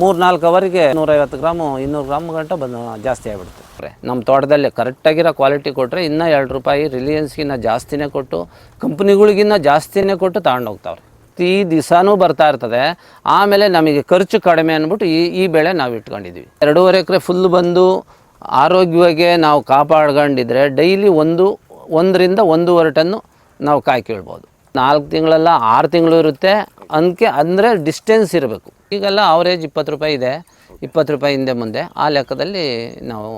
ಮೂರು ನಾಲ್ಕು ಅವರಿಗೆ ನೂರೈವತ್ತು ಗ್ರಾಮು, ಇನ್ನೂರು ಗ್ರಾಮ್ ಗಂಟ ಬಂದು ಜಾಸ್ತಿ ಆಗಿಬಿಡುತ್ತೆ. ನಮ್ಮ ತೋಟದಲ್ಲಿ ಕರೆಕ್ಟಾಗಿರೋ ಕ್ವಾಲಿಟಿ ಕೊಟ್ಟರೆ ಇನ್ನೂ ಎರಡು ರೂಪಾಯಿ ರಿಲಿಯನ್ಸ್ಗಿನ್ನ ಜಾಸ್ತಿನೇ ಕೊಟ್ಟು, ಕಂಪ್ನಿಗಳಿಗಿನ್ನ ಜಾಸ್ತಿನೇ ಕೊಟ್ಟು ತಗೊಂಡು ಹೋಗ್ತಾವ್ರೆ ಈ ದಿವಸನೂ ಬರ್ತಾ ಇರ್ತದೆ. ಆಮೇಲೆ ನಮಗೆ ಖರ್ಚು ಕಡಿಮೆ ಅಂದ್ಬಿಟ್ಟು ಈ ಈ ಬೆಳೆ ನಾವು ಇಟ್ಕೊಂಡಿದ್ವಿ. ಎರಡೂವರೆ ಎಕರೆ ಫುಲ್ ಬಂದು ಆರೋಗ್ಯವಾಗಿ ನಾವು ಕಾಪಾಡ್ಕೊಂಡಿದ್ರೆ ಡೈಲಿ ಒಂದು, ಒಂದರಿಂದ ಒಂದೂವರೆ ಟನ್ನು ನಾವು ಕಾಯಿ ಕೀಳ್ಬೋದು ನಾಲ್ಕು ತಿಂಗಳಲ್ಲ ಆರು ತಿಂಗಳು ಇರುತ್ತೆ. ಅದಕ್ಕೆ ಅಂದರೆ ಡಿಸ್ಟೆನ್ಸ್ ಇರಬೇಕು. ಈಗೆಲ್ಲ ಅವರೇಜ್ ಇಪ್ಪತ್ತು ರೂಪಾಯಿ ಇದೆ. ಇಪ್ಪತ್ತು ರೂಪಾಯಿ ಹಿಂದೆ ಮುಂದೆ. ಆ ಲೆಕ್ಕದಲ್ಲಿ ನಾವು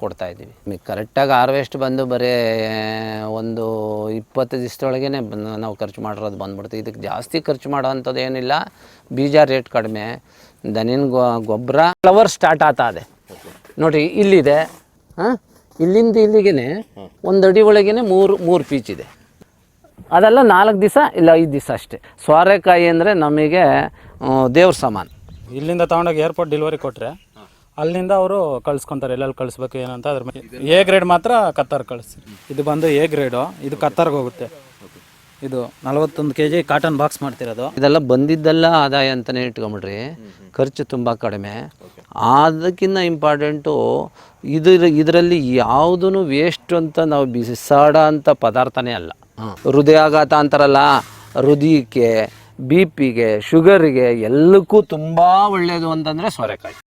ಕೊಡ್ತಾ ಇದ್ದೀವಿ. ಕರೆಕ್ಟಾಗಿ ಹಾರ್ವೆಸ್ಟ್ ಬಂದು ಬರೀ ಒಂದು ಇಪ್ಪತ್ತು ದಿವಸದೊಳಗೆ ನಾವು ಖರ್ಚು ಮಾಡಿರೋದು ಬಂದ್ಬಿಡ್ತೀವಿ ಇದಕ್ಕೆ ಜಾಸ್ತಿ ಖರ್ಚು ಮಾಡೋ ಅಂಥದ್ದು ಏನಿಲ್ಲ. ಬೀಜ ರೇಟ್ ಕಡಿಮೆ. ದನಿನ ಗೊಬ್ಬರ ಫ್ಲವರ್ ಸ್ಟಾರ್ಟ್ ಆಗ್ತಾ ಇದೆ ನೋಡಿ ಇಲ್ಲಿದೆ. ಹಾಂ? ಇಲ್ಲಿಂದ ಇಲ್ಲಿಗೆ ಒಂದು ಅಡಿ ಒಳಗೇ ಮೂರು ಮೂರು ಪೀಚ್ ಇದೆ. ಅದೆಲ್ಲ ನಾಲ್ಕು ದಿವಸ ಇಲ್ಲ ಐದು ದಿವಸ ಅಷ್ಟೇ. ಸೋರೆಕಾಯಿ ಅಂದರೆ ನಮಗೆ ದೇವ್ರ ಸಮಾನ. ಇಲ್ಲಿಂದ ತಗೊಂಡೋಗಿ ಏರ್ಪೋರ್ಟ್ ಡೆಲಿವರಿ ಕೊಟ್ಟರೆ ಅಲ್ಲಿಂದ ಅವರು ಕಳ್ಸ್ಕೊತಾರೆ, ಎಲ್ಲೆಲ್ಲಿ ಕಳಿಸ್ಬೇಕು ಏನಂತ ಅದ್ರ ಮೇಲೆ. ಎ ಗ್ರೇಡ್ ಮಾತ್ರ ಕತ್ತಾರ್ ಕಳಿಸಿ. ಇದು ಬಂದು ಎ ಗ್ರೇಡು ಇದು ಕತ್ತಾರ್ಗೆ ಹೋಗುತ್ತೆ. ಇದು ನಲವತ್ತೊಂದು ಕೆ ಜಿ ಕಾಟನ್ ಬಾಕ್ಸ್ ಮಾಡ್ತಿರೋದು. ಇದೆಲ್ಲ ಬಂದಿದ್ದೆಲ್ಲ ಆದಾಯ ಅಂತಲೇ ಇಟ್ಕೊಂಬಿಡ್ರಿ ಖರ್ಚು ತುಂಬ ಕಡಿಮೆ. ಅದಕ್ಕಿಂತ ಇಂಪಾರ್ಟೆಂಟು ಇದು ಇದರಲ್ಲಿ ಯಾವುದೂ ವೇಸ್ಟ್ ಅಂತ ನಾವು ಬಿಸಾಡೋ ಅಂತ ಪದಾರ್ಥನೇ ಅಲ್ಲ. ಹೃದಯಾಘಾತ ಅಂತಾರಲ್ಲ ಹೃದಯಕ್ಕೆ ಬಿ ಪಿಗೆ ಶುಗರಿಗೆ ಎಲ್ಲಕ್ಕೂ ತುಂಬ ಒಳ್ಳೆಯದು ಅಂತಂದರೆ ಸೋರೆಕಾಯಿ.